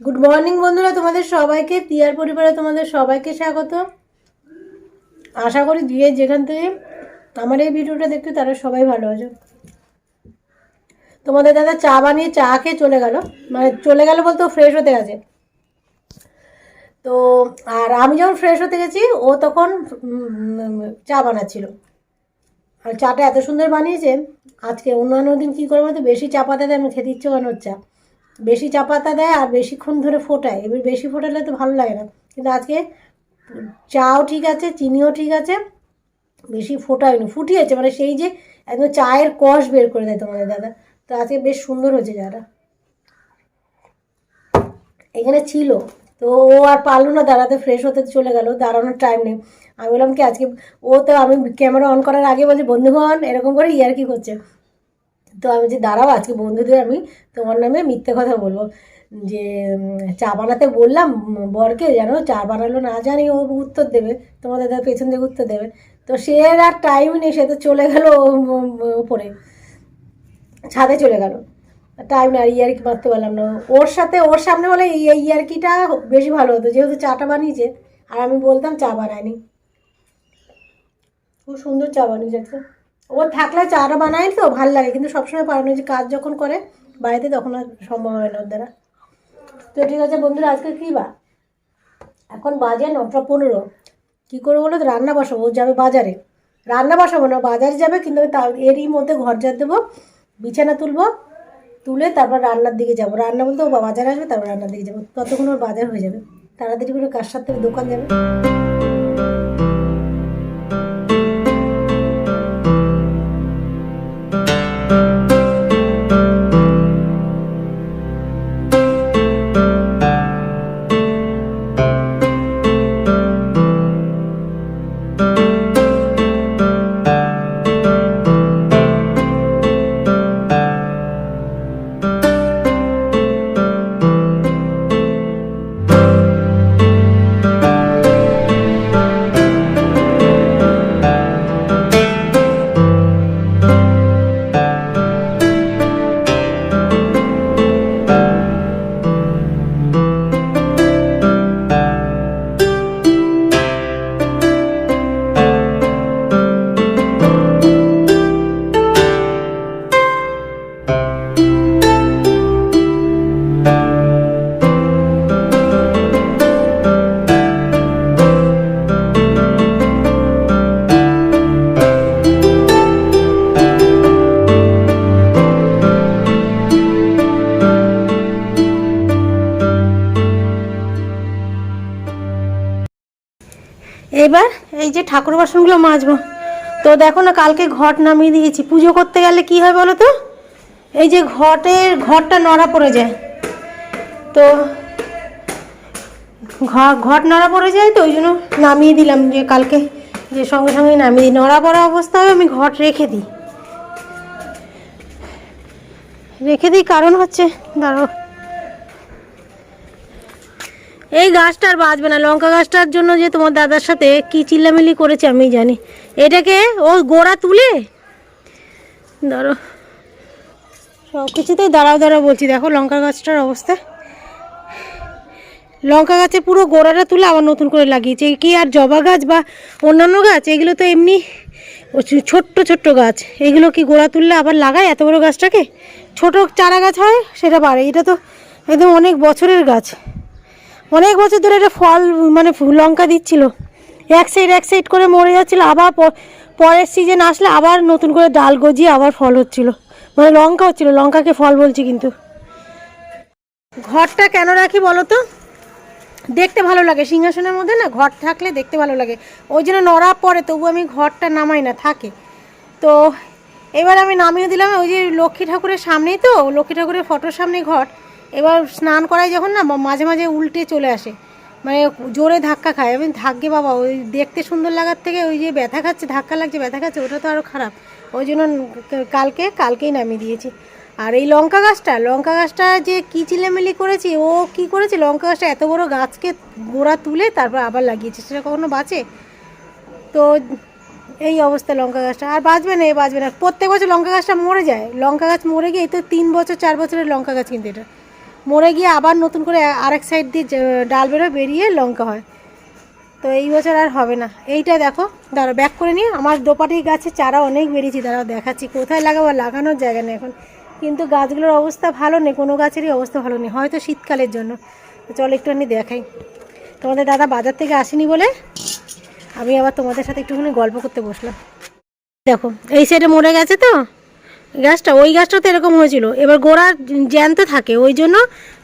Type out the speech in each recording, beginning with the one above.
Good morning বন্ধুরা, তোমাদের সবাইকে তিয়ার পরিবারে তোমাদের সবাইকে স্বাগত। আশা করি দিয়ে যেখান থেকে আমার এই ভিডিওটা দেখতে তারা সবাই ভালো আছে। তোমাদের দাদা চা বানিয়ে চা খেয়ে চলে গেল। মানে চলে গেল বলতে ফ্রেশ হতে গেছে। তো, আর আমি যখন ফ্রেশ হতে গেছি, ও তখন চা বানাচ্ছিল। আর চাটা এত সুন্দর বানিয়েছে, আজকে অন্যান্য দিন কী করব তো বেশি চা পাতা দেয় আমি খেতে ইচ্ছে বানোর চা। বেশি চা পাতা দেয় আর বেশিক্ষণ ধরে ফোটায়। এবার বেশি ফোটালে তো ভালো লাগে না। কিন্তু আজকে চাও ঠিক আছে, চিনিও ঠিক আছে, বেশি ফোটায়নি, ফুটিয়েছে। মানে সেই যে একদম চায়ের কষ বের করে দেয় তোমাদের দাদা। তো আজকে বেশ সুন্দর হয়েছে চাটা। এখানে ছিল। তো ও আর পারল না দাঁড়াতে ফ্রেশ হতে চলে গেল, দাঁড়ানোর টাইম নেই। আমি বললাম কি, আজকে ও তো আমি ক্যামেরা অন করার আগে বলছি, বন্ধুগণ, এরকম করে ইয়ার কি করছে। তো আমি যে দাঁড়াও আজকে বন্ধুদের আমি তোমার নামে মিথ্যে কথা বলব। যে চা বানাতে বললাম, বরকে যেন চা বানালো না জানি, ও উত্তর দেবে, তোমাদের দাদা পেছন থেকে উত্তর দেবে। তো সে আর টাইম নেই, সে তো চলে গেল ওপরে। ছাদে চলে গেল। টাইম না আর ইয়ারকি মারতে পারলাম না। ওর সাথে, ওর সামনে বলে এই ইয়ারকিটা বেশি ভালো হতো, যেহেতু চাটা বানিয়েছে, আর আমি বলতাম চা বানায়নি। খুব সুন্দর চা বানিয়েছে। ও থাকলে চাটা বানায় তো, ভালো লাগে। কিন্তু সবসময় পারে না যে কাজ যখন করে, বাড়িতে তখন আর সম্ভব হয় না ওর দ্বারা। তো ঠিক আছে বন্ধুরা, আজকে কী বা? এখন বাজে নটা পনেরো। কী করব বলো রান্না বসাবো। ও যাবে বাজারে। রান্না বসাবো না, বাজারে যাবে, কিন্তু আমি এরই মধ্যে ঘর ঝাড় দেবো, বিছানা তুলবো, তুলে তারপর রান্নার দিকে যাব। রান্না বলতে ও বাজারে আসবে, তারপর রান্নার দিকে যাব। ততক্ষণ ওর বাজার হয়ে যাবে। তাড়াতাড়ি করে কার সাথে দোকান যাবে। যে ঠাকুর বাসনগুলো মাজবো। তো দেখো না, কালকে ঘট নামিয়ে দিয়েছি। পুজো করতে গেলে কি হয় বলো তো? এই যে ঘটের ঘরটা নড়া পড়ে যায়। তো ঘট নড়া পড়ে যায় তো, ওই জন্য নামিয়ে দিলাম যে কালকে যে সঙ্গে সঙ্গে নামিয়ে দিই। নড়া পড়া অবস্থায় আমি ঘট রেখে দিই। রেখে দিই কারণ হচ্ছে দাঁড়ো এই গাছটা আর বাঁচবে না। লঙ্কা গাছটার জন্য যে তোমার দাদার সাথে কি চিল্লামিল্লি করেছে আমি জানি। এটাকে ও গোড়া তুলে? ধরো। সব কিছুতেই দাঁড়াও দাঁড়াও বলছি। দেখো লঙ্কা গাছটার অবস্থা। লঙ্কা গাছে পুরো গোড়াটা তুলে আবার নতুন করে লাগিয়েছে। কি আর জবা গাছ বা অন্যান্য গাছ? এগুলো তো এমনি ছোট্ট ছোট্ট গাছ। এগুলো কি গোড়া তুললে আবার লাগায় এত বড় গাছটাকে? ছোট চারা গাছ হয়, সেটা বাড়ে। এটা তো একদম অনেক বছরের গাছ। অনেক বছর ধরে এটা ফল মানে লঙ্কা দিচ্ছিল। এক সাইড এক সাইড করে মরে যাচ্ছিল, আবার পরের সিজন আসলে আবার নতুন করে ডাল গজিয়ে আবার ফল হচ্ছিল। মানে লঙ্কা হচ্ছিল, লঙ্কাকে ফল বলছি কিন্তু। ঘরটা কেন রাখি বলো তো? দেখতে ভালো লাগে, সিংহাসনের মধ্যে না ঘর থাকলে দেখতে ভালো লাগে। ওই জন্য নড়া পড়ে, তবু আমি ঘরটা নামাই না, থাকে। তো এবার আমি নামিয়ে দিলাম, ওই যে লক্ষ্মী ঠাকুরের সামনেই তো, লক্ষ্মী ঠাকুরের ফটোর সামনেই ঘর। এবার স্নান করাই যখন না মাঝে মাঝে উল্টে চলে আসে। মানে জোরে ধাক্কা খায়। আমি থাকবে বাবা, ওই দেখতে সুন্দর লাগার থেকে ওই যে ব্যথা খাচ্ছে, ধাক্কা লাগছে, ব্যথা খাচ্ছে, ওটা তো আরও খারাপ। ওই জন্য কালকে, কালকেই নামিয়ে দিয়েছি। আর এই লঙ্কা গাছটা লঙ্কা গাছটা যে কী চিলেমিলি করেছি, ও কি করেছে? লঙ্কা গাছটা এত বড় গাছকে গোড়া তুলে তারপর আবার লাগিয়েছে। সেটা কখনো বাঁচে? তো এই অবস্থা লঙ্কা গাছটা। আর বাঁচবে না, এ বাঁচবে না। প্রত্যেক বছর লঙ্কা গাছটা মরে যায়। লঙ্কা গাছ মরে গিয়ে এই তো তিন বছর, চার বছরের লঙ্কা গাছ কিন্তু এটা। মরে গিয়ে আবার নতুন করে আরেক সাইড দিয়ে ডাল বেরোয়, বেরিয়ে লঙ্কা হয়। তো এই বছর আর হবে না। এইটা দেখো দাঁড়া ব্যাক করে নিয়ে আমার দোপাটি গাছে চারা অনেক বেরিয়েছি। দাঁড়াও, দেখাচ্ছি, কোথায় লাগাবো, লাগানোর জায়গা নেই এখন। কিন্তু গাছগুলোর অবস্থা ভালো নেই, কোনো গাছেরই অবস্থা ভালো নেই, হয়তো শীতকালের জন্য। চলো একটুখানি দেখাই। তোমাদের দাদা বাজার থেকে আসেনি বলে আমি আবার তোমাদের সাথে একটুখানি গল্প করতে বসলাম। দেখো, এই সাইডে মরে গেছে তো? গাছটা, ওই গাছটা তো এরকম হয়েছিল। এবার গোড়া জ্যান্ত থাকে, ওই জন্য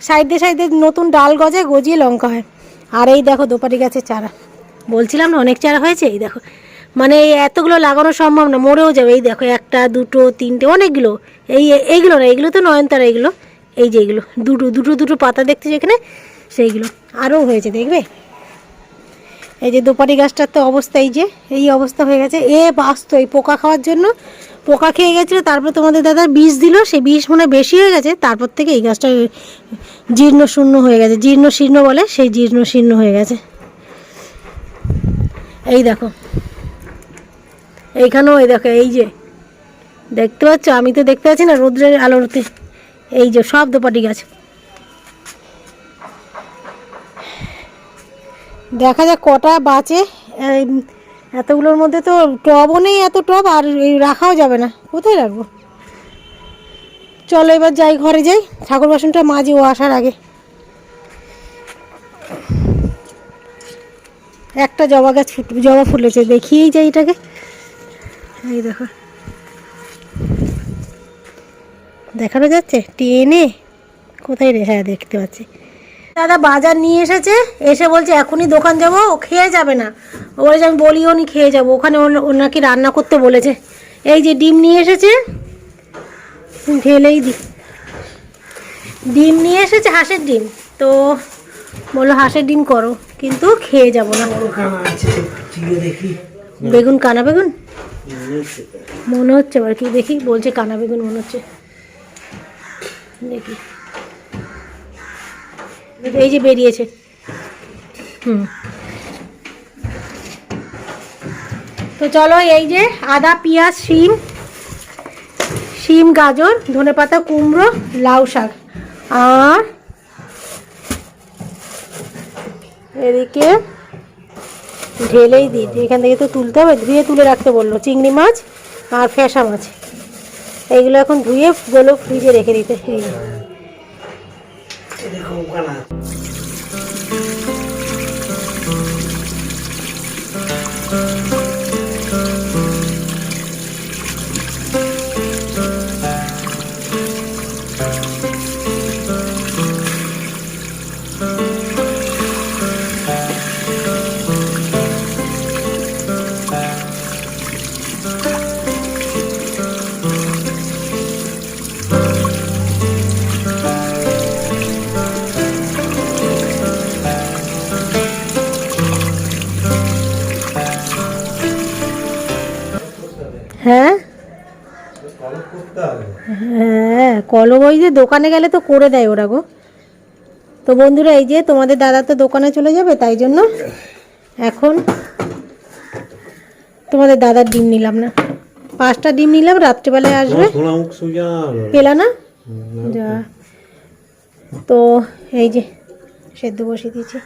সাইডে সাইডে নতুন ডাল গজায় গজিয়ে লঙ্কা হয়। আর এই দেখো দোপাটি গাছের চারা। বলছিলাম না, অনেক চারা হয়েছে, এই দেখো। মানে এতগুলো লাগানো সম্ভব না, মরেও যাবে। এই দেখো, একটা, দুটো, তিনটে, অনেকগুলো। এই, এইগুলো না এইগুলো তো নয়নতারা এইগুলো এই যে এইগুলো দুটো দুটো দুটো পাতা দেখতে যেখানে সেইগুলো। আরও হয়েছে, দেখবে? এই যে দোপাটি গাছটার তো অবস্থা এই যে, এই অবস্থা হয়ে গেছে। এ বাস্ত, এই পোকা খাওয়ার জন্য পোকা খেয়ে গেছিল, তারপর তোমাদের দাদা বিষ দিল, সেই বিষ মনে বেশি হয়ে গেছে, তারপর থেকে এই গাছটা জীর্ণ শূন্য হয়ে গেছে, জীর্ণ শীর্ণ বলে সেই জীর্ণ শীর্ণ হয়ে গেছে। এই দেখো, এইখানেও এই দেখো, এই যে, দেখতে পাচ্ছ? আমি তো দেখতে পাচ্ছি না রৌদ্রের আলোতে, এই যে সব দোপাটি গাছ। দেখা যাক কটা বাঁচে এতগুলোর মধ্যে তো টবও নেই, এত টব, আর রাখাও যাবে না। কোথায় রাখব? চলো এবার যাই, ঘরে যাই। ঠাকুর বাসনটা মাঝে ও আসার আগে। একটা জবা গাছ জবা ফুলেছে, দেখিয়েই যাই এটাকে। এই দেখো। দেখানো যাচ্ছে? টেনে? কোথায় রে? হ্যাঁ দেখতে পাচ্ছি। দাদা বাজার নিয়ে এসেছে, এসে বলছে, এখনই দোকান যাব, ও খেয়ে যাবে না। ও বলেছে আমি বলিও নি খেয়ে যাব। ওখানে ওর রান্না করতে বলেছে। এই যে ডিম নিয়ে এসেছে ঢেলেই দি ডিম নিয়ে এসেছে হাঁসের ডিম। তো বলল হাঁসের ডিম করো কিন্তু খেয়ে যাব না। বেগুন কানা বেগুন মনে হচ্ছে এবার কি দেখি? বলছে কানা বেগুন মনে হচ্ছে। দেখি। এই যে বেরিয়েছে। হুম। তো চলো এই যে আদা, পেঁয়াজ, শিম শিম, গাজর, ধনেপাতা, কুমড়ো, লাউ শাক। আর এদিকে ঢেলেই দিই। এখান থেকে তো তুলতে হবে, ধুয়ে তুলে রাখতে বলল। চিংড়ি মাছ আর ফ্যাসা মাছ। এইগুলো এখন ধুয়ে গোলো ফ্রিজে রেখে দিতে। এই হ্যাঁ? হ্যাঁ কলম ওই যে দোকানে গেলে তো করে দেয় ওরা গো। তো বন্ধুরা এই যে তোমাদের দাদা তো দোকানে চলে যাবে তাই জন্য এখন তোমাদের দাদার ডিম নিলাম না। পাঁচটা ডিম নিলাম রাত্রেবেলায় আসবে। পেলা না। যা। তো এই যে সেদ্ধ বসিয়ে দিয়েছি।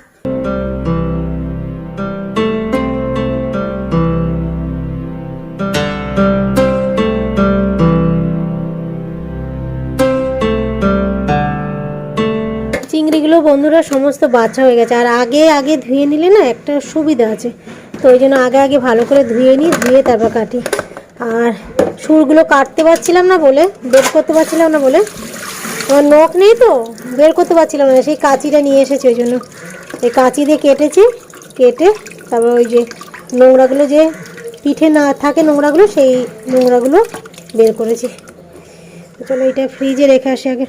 চিংড়িগুলো বন্ধুরা সমস্ত বাচ্চা হয়ে গেছে। আর আগে আগে ধুয়ে নিলে না একটা সুবিধা আছে। তো ওই জন্য আগে আগে ভালো করে ধুয়ে নিই, ধুয়ে তারপর কাটি। আর সুরগুলো কাটতে পারছিলাম না বলে, বের করতে পারছিলাম না বলে। আমার নখ নেই তো, বের করতে পারছিলাম না। সেই কাঁচিটা নিয়ে এসেছি ওই জন্য। এই কাঁচি দিয়ে কেটেছি, কেটে তারপর ওই যে নোংরাগুলো যে পিঠে না থাকে নোংরাগুলো, সেই নোংরাগুলো বের করেছি। চলো এটা ফ্রিজে রেখে আসি আগে।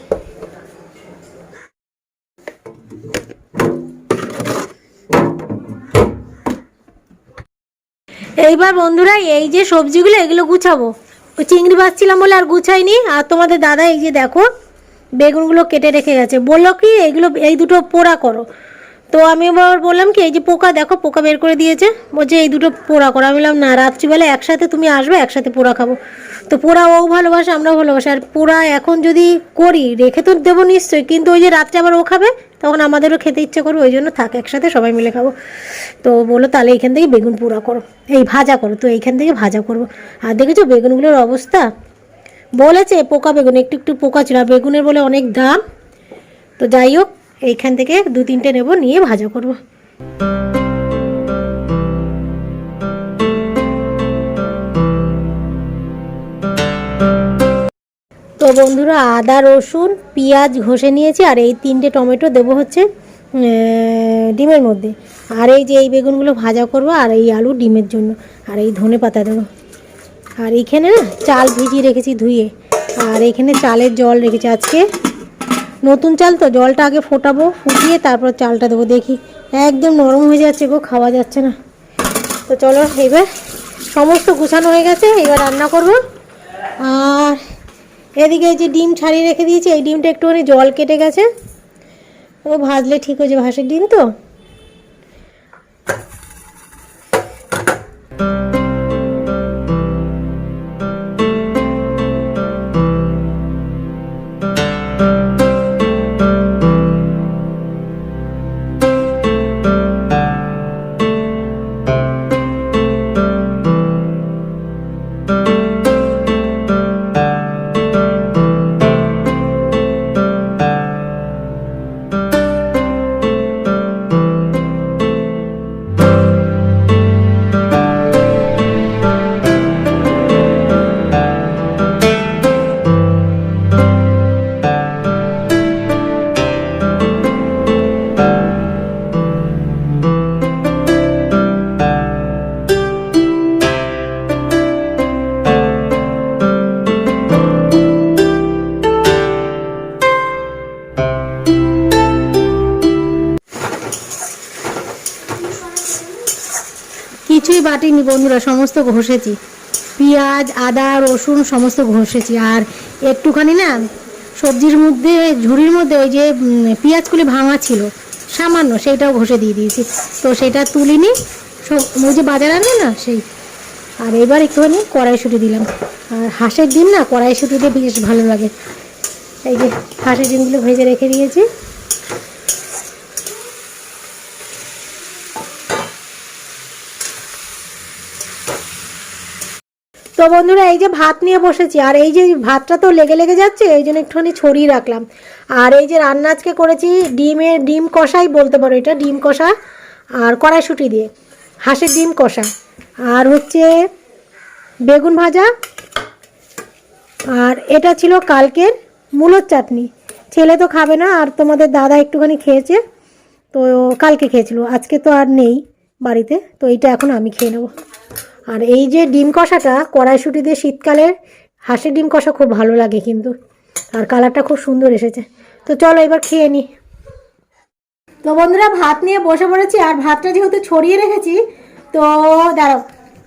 এইবার বন্ধুরা, এই যে সবজিগুলো, এগুলো গুছাবো। ওই চিংড়ি বাচ্ছিলাম বলে আর গুছাইনি, আর তোমাদের দাদা এই যে দেখো, বেগুনগুলো কেটে রেখে গেছে। বলল কি এইগুলো এই দুটো পোড়া করো। তো আমি আবার বললাম কি, এই যে পোকা, দেখো, পোকা বের করে দিয়েছে। বলছে, এই দুটো পোড়া করো। আমি বললাম, না, রাত্রিবেলা একসাথে তুমি আসবে, একসাথে পোড়া খাব। তো পোড়া ও ভালোবাসে, আমরাও ভালোবাসি। আর পোড়া এখন যদি করি, রেখে তো দেবো নিশ্চয়ই, কিন্তু ওই যে রাত্রে আবার ও খাবে তখন আমাদেরও খেতে ইচ্ছে করবে, ওই জন্য থাক, একসাথে সবাই মিলে খাব। তো বলো তাহলে এইখান থেকে বেগুন পোড়া করো। এই ভাজা করো, তো এইখান থেকে ভাজা করব। আর দেখেছ বেগুনগুলোর অবস্থা? বলেছে পোকা বেগুন, একটু একটু পোকা ছিল, আর বেগুনের বলে অনেক দাম। তো যাই হোক, এইখান থেকে দু তিনটে নেব, নিয়ে ভাজা করব। তো বন্ধুরা, আদা, রসুন, পেঁয়াজ ঘষে নিয়েছি, আর এই তিনটে টমেটো দেবো হচ্ছে ডিমের মধ্যে। আর এই যে এই বেগুনগুলো ভাজা করব, আর এই আলু ডিমের জন্য, আর এই ধনে পাতা দেবো। আর এইখানে না, চাল ভিজিয়ে রেখেছি ধুয়ে, আর এখানে চালের জল রেখেছি আজকে। নতুন চাল তো, জলটা আগে ফোটাবো, ফুটিয়ে তারপর চালটা দেবো, দেখি। একদম নরম হয়ে যাচ্ছে গো, খাওয়া যাচ্ছে না। তো চলো, এবার সমস্ত গুছানো হয়ে গেছে, এবার রান্না করব। আর এদিকে যে ডিম ছাড়িয়ে রেখে দিয়েছি, এই ডিমটা একটুখানি জল কেটে গেছে। ও ভাজলে ঠিক হয়েছে ভাসের ডিম তো। কিছুই বাটিনি বন্ধুরা, সমস্ত ঘষেছি। পেঁয়াজ, আদা, রসুন, সমস্ত ঘষেছি। আর একটুখানি না সবজির মধ্যে, ঝুড়ির মধ্যে ওই যে পেঁয়াজগুলি ভাঙা ছিল, সামান্য সেইটাও ঘষে দিয়ে দিয়েছি। তো সেটা তুলিনি, সব ওই যে বাজার আনে না সেই। আর এবার একটুখানি কড়াইশুঁটি দিলাম। আর হাঁসের ডিম না, কড়াইশুঁটিতে বেশ ভালো লাগে। এই যে হাঁসের ডিমগুলো ভেজে রেখে দিয়েছি। তো বন্ধুরা, এই যে ভাত নিয়ে বসেছি, আর এই যে ভাতটা তো লেগে লেগে যাচ্ছে, এই জন্য একটুখানি ছড়িয়ে রাখলাম। আর এই যে রান্না আজকে করেছি ডিমের ডিম কষাই বলতে পারো এটা, ডিম কষা আর কড়াইশুঁটি দিয়ে, হাঁসের ডিম কষা। আর হচ্ছে বেগুন ভাজা, আর এটা ছিল কালকের মূলোর চাটনি। ছেলে তো খাবে না, আর তোমাদের দাদা একটুখানি খেয়েছে, তো কালকে খেয়েছিল, আজকে তো আর নেই বাড়িতে, তো এইটা এখন আমি খেয়ে নেব। আর এই যে ডিম কষাটা, কড়াইশুঁটি দিয়ে শীতকালের হাঁসের ডিম কষা খুব ভালো লাগে কিন্তু। আর কালারটা খুব সুন্দর এসেছে। তো চলো এবার খেয়ে নিই তো বন্ধুরা, ভাত নিয়ে বসে পড়েছি আর ভাতটা যেহেতু ছড়িয়ে রেখেছি, তো দাঁড়াও।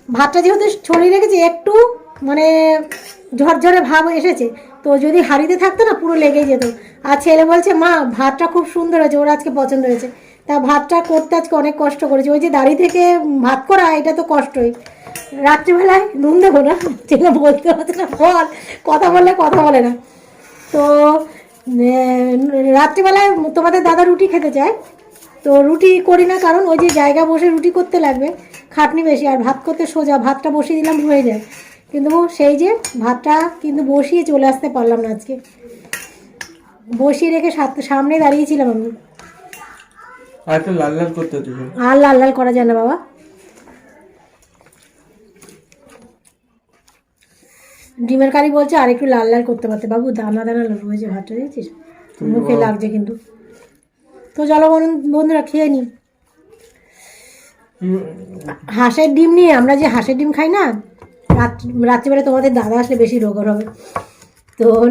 ভাতটা যেহেতু ছড়িয়ে রেখেছি, একটু মানে ঝরঝরে ভাব এসেছে। তো যদি হাঁড়িতে থাকতো না, পুরো লেগেই যেত। আর ছেলে বলছে, মা, ভাতটা খুব সুন্দর হয়েছে, ওর আজকে পছন্দ হয়েছে। তা ভাতটা করতে আজকে অনেক কষ্ট করেছে। ওই যে দাঁড়িয়ে থেকে ভাত করা, এটা তো কষ্টই। রাত্রিবেলায় নুন দেবো না। ছেলে বলতে হচ্ছে না বল। কথা বললে কথা বলে না। তো রাত্রিবেলায় তোমাদের দাদা রুটি খেতে চায়। তো রুটি করি না কারণ ওই যে জায়গা বসে রুটি করতে লাগবে খাটনি বেশি আর ভাত করতে সোজা ভাতটা বসিয়ে দিলাম হয়ে যায়। কিন্তু সেই যে ভাতটা কিন্তু বসিয়ে চলে আসতে পারলাম না আজকে। বসিয়ে রেখে সামনে দাঁড়িয়েছিলাম আমি। আর লাল লাল করতে আর লাল লাল করা যায় না বাবা। ডিমের কারি বলছে আর একটু লাল লাল করতে পারতে। বাবু দানা দানা রয়েছে ভাতটা দিয়েছিস মুখে লাগছে কিন্তু। তো চলো বন্ধু- বন্ধুরা খেয়ে নি। হাঁসের ডিম নিয়ে আমরা যে হাঁসের ডিম খাই না রাত্রি রাত্রিবেলা তোমাদের দাদা আসলে বেশি রোগর হবে। তো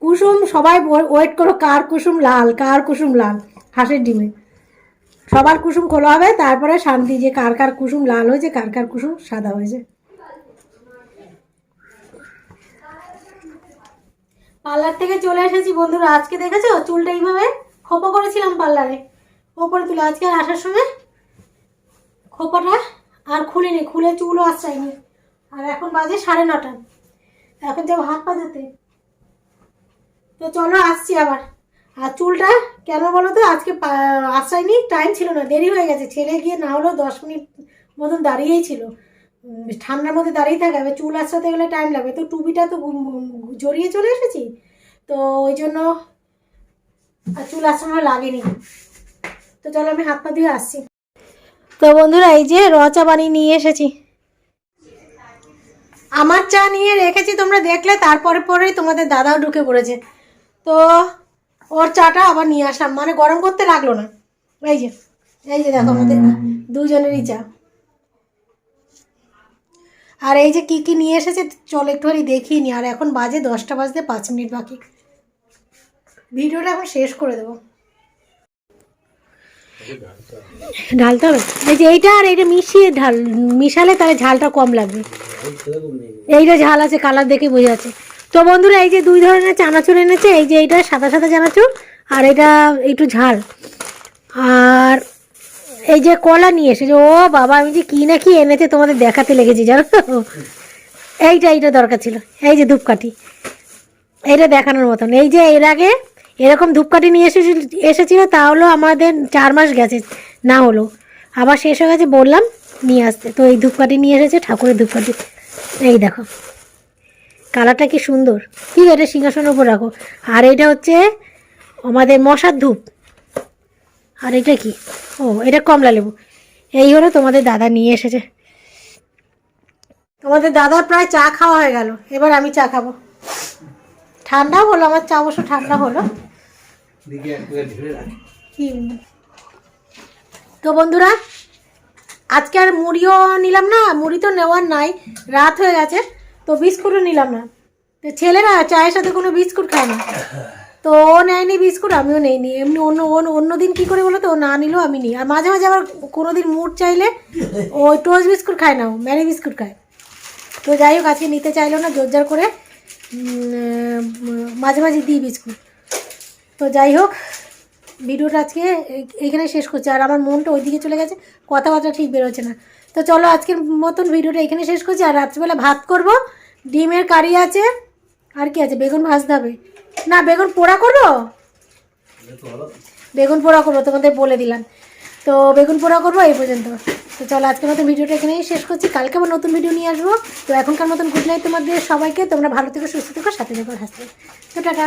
কুসুম সবাই ওয়েট করো কার কুসুম লাল কার কুসুম লাল? হাঁসের ডিমে। সবার কুসুম খোলা হবে তারপরে শান্তি যে কার কার কুসুম লাল হয়েছে কার কার কুসুম সাদা হয়েছে। পার্লার থেকে চলে এসেছি, বন্ধুরা। আজকে দেখেছ? চুলটা এইভাবে খোপা করেছিলাম পার্লারে। ওপরে তুলে আজকে আর আসার সময় খোপাটা আর খুলিনি, খুলে চুলও আশ্রায়নি। আর এখন বাজে সাড়ে নটা। এখন যাব হাত পা তো চলো আসছি আবার। আর চুলটা কেন বলো তো, আজকে আশ্রয়নি টাইম ছিল না। দেরি হয়ে গেছে। ছেলে গিয়ে না হলেও দশ মিনিট মতন দাঁড়িয়েই ছিল। ঠান্ডার মধ্যে দাঁড়িয়ে থাকে এবার চুল আসাতে গেলে টাইম লাগবে। তো টুপিটা তো জড়িয়ে চলে এসেছি? তো ওই জন্য আর চুল আসানো লাগেনি। তো চলো আমি হাত পা দিয়ে আসছি। তো বন্ধুরা এই যে র চা বানিয়ে নিয়ে এসেছি। আমার চা নিয়ে রেখেছি তোমরা দেখলে তারপরে পরেই তোমাদের দাদাও ঢুকে পড়েছে। তো ওর চাটা আবার নিয়ে আসলাম। মানে গরম করতে লাগল না। এই যে এই যে দেখো আমাদের দুজনেরই চা। আর এই যে কি কি নিয়ে এসেছে, চল একটুখানি দেখিয়ে নি। আর এখন বাজে দশটা বাজতে পাঁচ মিনিট বাকি। ভিডিওটা এখন শেষ করে দেবো। ঢালতে হবে? এই যে এইটা আর এইটা মিশিয়ে ঢাল, মিশালে তাহলে ঝালটা কম লাগবে। এইটা ঝাল আছে, কালার দেখে বোঝা যাচ্ছে। তো বন্ধুরা, এই যে দুই ধরনের চানাচুর এনেছে, এই যে এইটা সাদা সাদা চানাচুর, আর এটা একটু ঝাল। আর এই যে কলা নিয়ে এসেছে, ও বাবা, আমি যে কি না কি এনেছে তোমাদের দেখাতে লেগেছি, জানো? তো এইটা এইটা দরকার ছিল, এই যে ধূপকাঠি। এইটা দেখানোর মতন। এই যে এর আগে এরকম ধূপকাঠি নিয়ে এসেছিল এসেছিল, তা হলো আমাদের চার মাস গেছে, না হলো। আবার শেষ হয়ে গেছে, বললাম, নিয়ে আসতে। তো এই ধূপকাঠি নিয়ে এসেছে, ঠাকুরের ধূপকাঠি। এই দেখো, কালারটা কি সুন্দর। ঠিক এটা সিংহাসনের উপর রাখো। আর এটা হচ্ছে আমাদের মশার ধূপ। আর এটা কি? ও এটা কমলা লেবু। এই হলো তোমাদের দাদা নিয়ে এসেছে। তোমাদের দাদার প্রায় চা খাওয়া হয়ে গেল। এবার আমি চা খাব। ঠান্ডা হলো আমার চা অবশ্য ঠান্ডা হলো। তো বন্ধুরা আজকে আর মুড়িও নিলাম না মুড়ি তো নেওয়ার নাই রাত হয়ে গেছে তো বিস্কুটও নিলাম না। তো ছেলেরা চায়ের সাথে কোনো বিস্কুট খায় না। তো ও নেয়নি বিস্কুট, আমিও নেইনি। এমনি অন্য অন্য দিন কী করে বলো তো? ও না নিলেও আমি নিই। আর মাঝে মাঝে আবার কোনো দিন মুড চাইলে ও টোস্ট বিস্কুট খায় না, ও ম্যারি বিস্কুট খায়। তো যাই হোক, আজকে নিতে চাইলো না জোর করে মাঝে মাঝে দিই বিস্কুট। তো যাই হোক, ভিডিওটা আজকে এইখানে শেষ করছি। আর আমার মনটা ওইদিকে চলে গেছে, কথাবার্তা ঠিক বেরোচ্ছে না। তো চলো, আজকের মতন ভিডিওটা এখানে শেষ করছি। আর রাত্রিবেলা ভাত করব। ডিমের কারি আছে আর কি আছে? বেগুন ভাজতে হবে। না, বেগুন পোড়া করব? বেগুন পোড়া করব, তোমাদের বলে দিলাম। তো বেগুন পোড়া করব এই পর্যন্ত। তো চলো, আজকের মতো ভিডিওটা এখানেই শেষ করছি। কালকে আবার নতুন ভিডিও নিয়ে আসব। তো এখনকার মতন গুড নাইট তোমাদের সবাইকে। তোমরা ভালো থেকে, সুস্থ থেকো, সাথে থেকো, হাসতে তো টাটা।